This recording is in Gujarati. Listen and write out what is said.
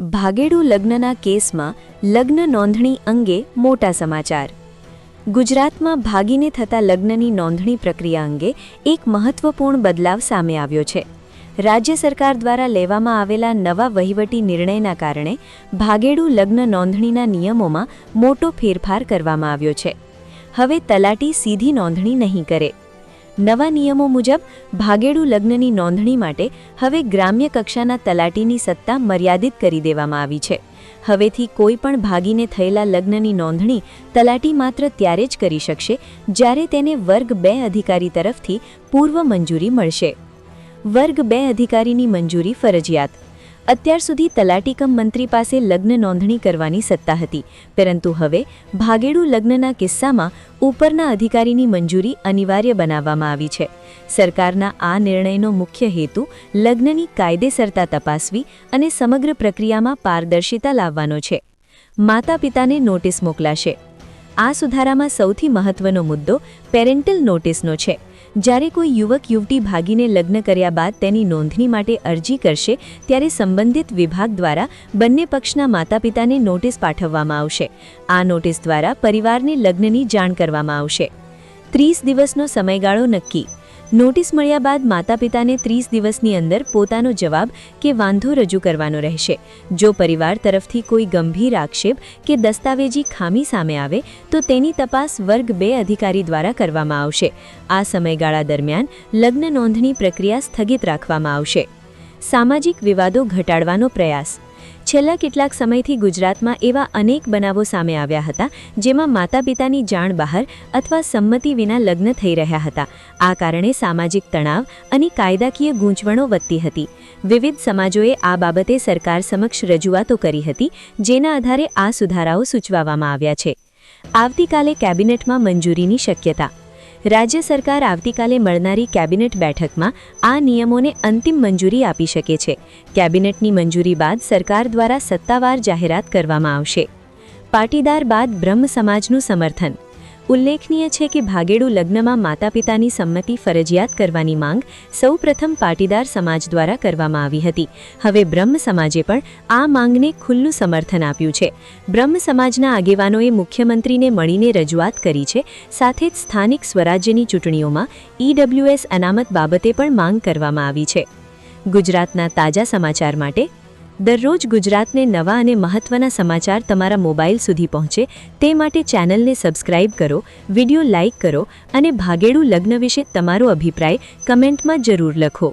ભાગેડુ લગ્નના કેસમાં લગ્ન નોંધણી અંગે મોટા સમાચાર. ગુજરાતમાં ભાગીને થતા લગ્નની નોંધણી પ્રક્રિયા અંગે એક મહત્વપૂર્ણ બદલાવ સામે આવ્યો છે. રાજ્ય સરકાર દ્વારા લેવામાં આવેલા નવા વહીવટી નિર્ણયના કારણે ભાગેડુ લગ્ન નોંધણીના નિયમોમાં મોટો ફેરફાર કરવામાં આવ્યો છે. હવે તલાટી સીધી નોંધણી નહીં કરે. નવા નિયમો મુજબ, ભાગેડુ લગ્નની નોંધણી માટે હવે ગ્રામ્ય કક્ષાના તલાટીની સત્તા મર્યાદિત કરી દેવામાં આવી છે. હવેથી કોઈ પણ ભાગીને થયેલા લગ્નની નોંધણી તલાટી માત્ર ત્યારે જ કરી શકશે, જ્યારે તેને વર્ગ બે અધિકારી તરફથી પૂર્વ મંજૂરી મળશે. વર્ગ બે અધિકારીની મંજૂરી ફરજિયાત. અત્યાર સુધી તલાટીકમ મંત્રી પાસે લગ્ન નોંધણી કરવાની સત્તા હતી. પરંતુ હવે ભાગેડુ લગ્નના કિસ્સામાં ઉપરના અધિકારીની મંજૂરી અનિવાર્ય બનાવવામાં આવી છે. સરકારના આ નિર્ણયનો મુખ્ય હેતુ લગ્નની કાયદેસરતા તપાસવી અને સમગ્ર પ્રક્રિયામાં પારદર્શિતા લાવવાનો છે. માતા પિતાને નોટિસ મોકલાશે. આ સુધારામાં સૌથી મહત્વનો મુદ્દો પેરેન્ટલ નોટિસનો છે. જ્યારે કોઈ યુવક યુવતી ભાગીને લગ્ન કર્યા બાદ તેની નોંધણી માટે અરજી કરશે, ત્યારે સંબંધિત વિભાગ દ્વારા બંને પક્ષના માતા પિતાને નોટિસ પાઠવવામાં આવશે. આ નોટિસ દ્વારા પરિવારને લગ્નની જાણ કરવામાં આવશે. ત્રીસ દિવસનો સમયગાળો નક્કી. નોટિસ મળ્યા બાદ માતા પિતાને ત્રીસ દિવસની અંદર પોતાનો જવાબ કે વાંધો રજૂ કરવાનો રહેશે. જો પરિવાર તરફથી કોઈ ગંભીર આક્ષેપ કે દસ્તાવેજી ખામી સામે આવે, તો તેની તપાસ વર્ગ બે અધિકારી દ્વારા કરવામાં આવશે. આ સમયગાળા દરમિયાન લગ્ન નોંધણી પ્રક્રિયા સ્થગિત રાખવામાં આવશે. સામાજિક વિવાદો ઘટાડવાનો પ્રયાસ. છેલ્લા કેટલાક સમયથી ગુજરાતમાં એવા અનેક બનાવો સામે આવ્યા હતા, જેમાં માતા પિતાની જાણ બહાર અથવા સંમતિ વિના લગ્ન થઈ રહ્યા હતા. આ કારણે સામાજિક તણાવ અને કાયદાકીય ગૂંચવણો વધતી હતી. વિવિધ સમાજોએ આ બાબતે સરકાર સમક્ષ રજૂઆતો કરી હતી, જેના આધારે આ સુધારાઓ સૂચવવામાં આવ્યા છે. આવતીકાલે કેબિનેટમાં મંજૂરીની શક્યતા રાજ્ય સરકાર આવતીકાલે મળનારી કેબિનેટ બેઠકમાં આ નિયમોને અંતિમ મંજૂરી આપી શકે છે. કેબિનેટની મંજૂરી બાદ સરકાર દ્વારા સત્તાવાર જાહેરાત કરવામાં આવશે. પાટીદાર બાદ બ્રહ્મ સમાજનું સમર્થન. ઉલ્લેખનીય છે કે ભાગેડુ લગ્નમાં માતા પિતાની સંમતિ ફરજિયાત કરવાની માંગ સૌપ્રથમ પાટીદાર સમાજ દ્વારા કરવામાં આવી હતી. હવે બ્રહ્મ સમાજે પણ આ માંગને ખુલ્લું સમર્થન આપ્યું છે. બ્રહ્મ સમાજના આગેવાનોએ મુખ્યમંત્રીને મળીને રજૂઆત કરી છે. સાથે જ સ્થાનિક સ્વરાજ્યની ચૂંટણીઓમાં ઈડબ્લ્યુએસ અનામત બાબતે પણ માંગ કરવામાં આવી છે. ગુજરાતના તાજા સમાચાર માટે દરરોજ ગુજરાતને નવા અને મહત્વના સમાચાર તમારા મોબાઈલ સુધી પહોંચે તે માટે ચેનલને સબસ્ક્રાઇબ કરો, વિડિયો લાઇક કરો અને ભાગેડું લગ્ન વિશે તમારો અભિપ્રાય કમેન્ટમાં જરૂર લખો.